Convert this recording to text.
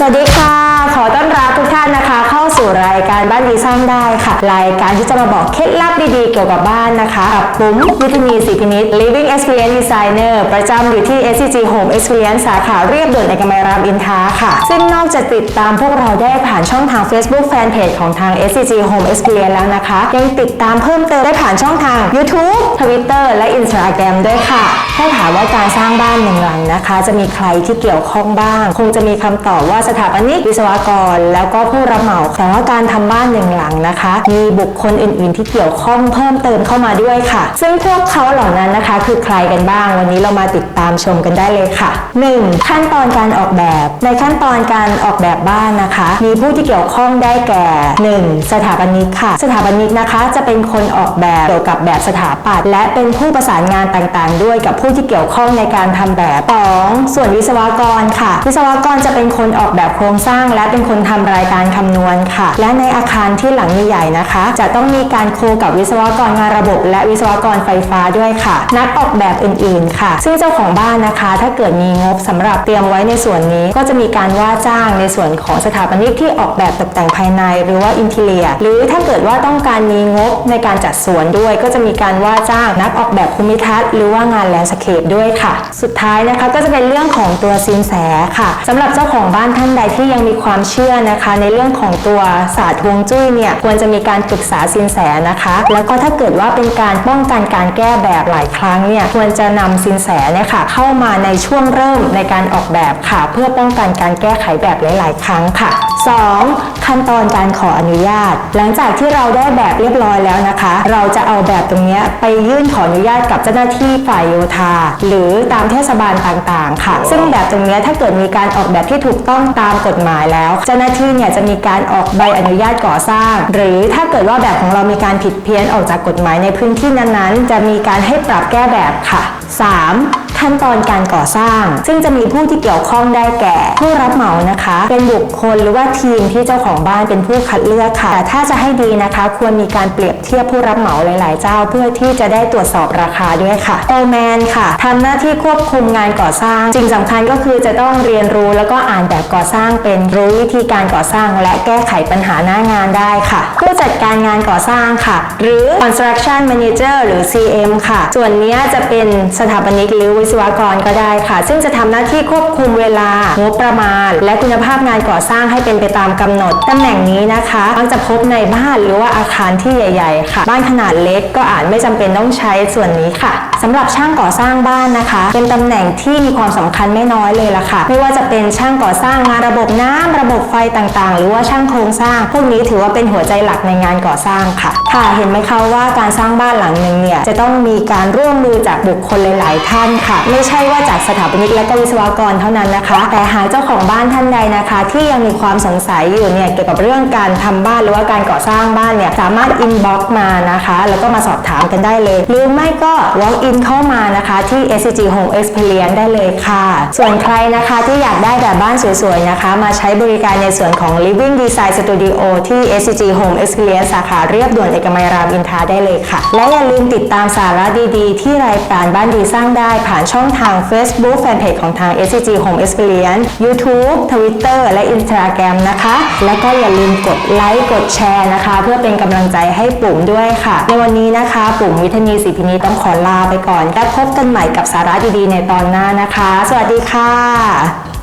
สวัสดีค่ะ รายการบ้านดีสร้างได้ค่ะ รายการที่จะมาบอกเคล็ดลับดีๆเกี่ยวกับบ้านนะคะกับปุ๋มวิทนีสิพินิษ Living Experience Designer ประจำอยู่ที่ SCG Home Experience สาขาเรียบด่วนเอกมัยรามอินทราค่ะ ซึ่งนอกจากติดตามพวกเราได้ผ่านช่องทาง Facebook Fanpage ของทาง SCG Home Experience แล้วนะคะ ยังติดตามเพิ่มเติมได้ผ่านช่องทาง YouTube Twitter และ Instagram ด้วยค่ะ ถ้าถามว่าการสร้างบ้านหนึ่งหลังนะคะ จะมีใครที่เกี่ยวข้องบ้าง คงจะมีคำตอบว่าสถาปนิกวิศวกร แล้วก็ผู้รับเหมาแต่ว่าการทำบ้านหนึ่งหลังนะคะ มีบุคคลอื่น ๆ ที่เกี่ยวข้องเพิ่มเติมเข้ามาด้วยค่ะ ซึ่งพวกเขาเหล่านั้นนะคะ คือใครกันบ้าง วันนี้เรามาติดตามชมกันได้เลยค่ะ 1. ขั้นตอนการออกแบบ ในขั้นตอนการออกแบบบ้านนะคะ มีผู้ที่เกี่ยวข้องได้แก่ 1. สถาปนิกค่ะ สถาปนิกนะคะจะเป็นคนออกแบบเกี่ยวกับแบบสถาปัตย์และเป็นผู้ประสานงานต่าง ๆ ด้วยกับผู้ที่เกี่ยวข้องในการทำแบบ 2. ส่วนวิศวกรค่ะ วิศวกรจะเป็นคนออกแบบโครงสร้าง และเป็นคนทำรายการคำนวณค่ะและในอาคารที่หลังใหญ่ๆนะคะ จะต้องมีการโคกับวิศวกรงานระบบ และวิศวกรไฟฟ้าด้วยค่ะ นักออกแบบอื่นๆ ค่ะ ซึ่งเจ้าของบ้านนะคะ ถ้าเกิดมีงบสำหรับเตรียมไว้ในส่วนนี้ ก็จะมีการว่าจ้างในส่วนของสถาปนิกที่ออกแบบตกแต่งภายใน หรือว่าอินทีเลีย หรือถ้าเกิดว่าต้องการมีงบในการจัดสวนด้วย ก็จะมีการว่าจ้างนักออกแบบภูมิทัศน์หรือว่างานแลนด์สเคปด้วยค่ะ สุดท้ายนะคะก็จะเป็นเรื่องของตัวซินแสค่ะสำหรับเจ้าของบ้านท่านใดที่ยังมีความเชื่อนะคะ ในเรื่องของตัวศาสตร์ฮวงจุ้ยเนี่ยควรจะมีการปรึกษาซินแสนะคะ แล้วก็ถ้าเกิดว่าเป็นการป้องกันการแก้แบบหลายครั้งเนี่ยควรจะนำซินแสเนี่ยค่ะเข้ามาในช่วงเริ่มในการออกแบบค่ะ เพื่อป้องกันการแก้ไขแบบหลาย ๆ ครั้งค่ะ 2. ขั้นตอนการขออนุญาต หลังจากที่เราได้แบบเรียบร้อยแล้วนะคะ เราจะเอาแบบตรงเนี้ยไปยื่นขออนุญาตกับเจ้าหน้าที่ฝ่ายโยธา หรือตามเทศบาลต่างๆ ค่ะ ซึ่งแบบตรงเนี้ยถ้าเกิดมีการออกแบบที่ถูกต้องตามกฎหมายแล้ว เจ้าหน้าที่เนี่ยจะมีการออกใบอนุญาตก่อสร้าง หรือถ้าเกิดว่าแบบของเรามีการผิดเพี้ยนออกจากกฎหมายในพื้นที่นั้นๆ จะมีการให้ปรับแก้แบบค่ะ 3. ขั้นตอนการก่อสร้าง ซึ่งจะมีผู้ที่เกี่ยวข้องได้แก่ ผู้รับเหมานะคะ เป็นบุคคลหรือว่าทีมที่เจ้าของบ้านเป็นผู้คัดเลือกค่ะแต่ถ้าจะให้ดีนะคะ ควรมีการเปรียบเทียบผู้รับเหมาหลาย ๆ เจ้า เพื่อที่จะได้ตรวจสอบราคาด้วยค่ะโอแมนค่ะทำหน้าที่ควบคุมงานก่อสร้างสิ่งสำคัญก็คือจะต้องเรียนรู้แล้วก็อ่านแบบก่อสร้างเป็นรู้วิธีการก่อสร้าง และแก้ไขปัญหาหน้างานได้ค่ะผู้จัดการงานก่อสร้างค่ะ หรือ construction manager หรือ CM ค่ะ ส่วนนี้จะเป็นสถาปนิกหรือวิศวกรก็ได้ค่ะ ซึ่งจะทำหน้าที่ควบคุมเวลางบประมาณ และคุณภาพงานก่อสร้างให้เป็นไปตามกำหนดตำแหน่งนี้นะคะมักจะพบในบ้านหรือว่าอาคารที่ใหญ่ ๆ ค่ะ บ้านขนาดเล็กก็อาจไม่จำเป็นต้องใช้ส่วนนี้ค่ะสำหรับช่างก่อสร้างบ้านนะคะ เป็นตำแหน่งที่มีความสำคัญไม่น้อยเลยล่ะค่ะ ไม่ว่าจะเป็นช่างก่อสร้างงานระบบน้ำระบบไฟต่างๆ หรือว่าช่างโครงสร้าง พวกนี้ถือว่าเป็นหัวใจหลักในงานก่อสร้างค่ะ ค่ะเห็นไหมคะว่าการสร้างบ้านหลังหนึ่งเนี่ยจะต้องมีการร่วมมือจากบุคคลหลาย ๆ ท่านค่ะไม่ใช่ว่าจากสถาปนิกและก็วิศวกรเท่านั้นนะคะ แต่หากเจ้าของบ้านท่านใดนะคะ ที่ยังมีความสงสัยอยู่เนี่ยเกี่ยวกับเรื่องการทำบ้านหรือว่าการก่อสร้างบ้านเนี่ยสามารถอินบ็อกมานะคะ แล้วก็มาสอบถามกันได้เลย หรือไม่ก็ walk in เข้ามานะคะที่ SCG Home Experience ได้เลยค่ะ ส่วนใครนะคะที่อยากได้แบบบ้านสวยๆนะคะ มาใช้บริการในส่วนของ Living Design Studio ที่ SCG Home Experience สาขาเรียบด่วนเอกมัยรามอินทราได้เลยค่ะ และอย่าลืมติดตามสาระดีๆ ที่รายการบ้านดีสร้างได้ผ่านช่องทาง Facebook Fanpage ของทาง SCG Home Experience YouTube Twitter และ Instagram นะคะ แล้วก็อย่าลืมกดไลค์กดแชร์นะคะ เพื่อเป็นกำลังใจให้ปุ่มด้วยค่ะ ในวันนี้นะคะ ปุ่มวิทนีสิพินีต้องขอลาไปก่อน และพบกันใหม่กับสาระดีๆ ในตอนหน้านะคะ สวัสดีค่ะ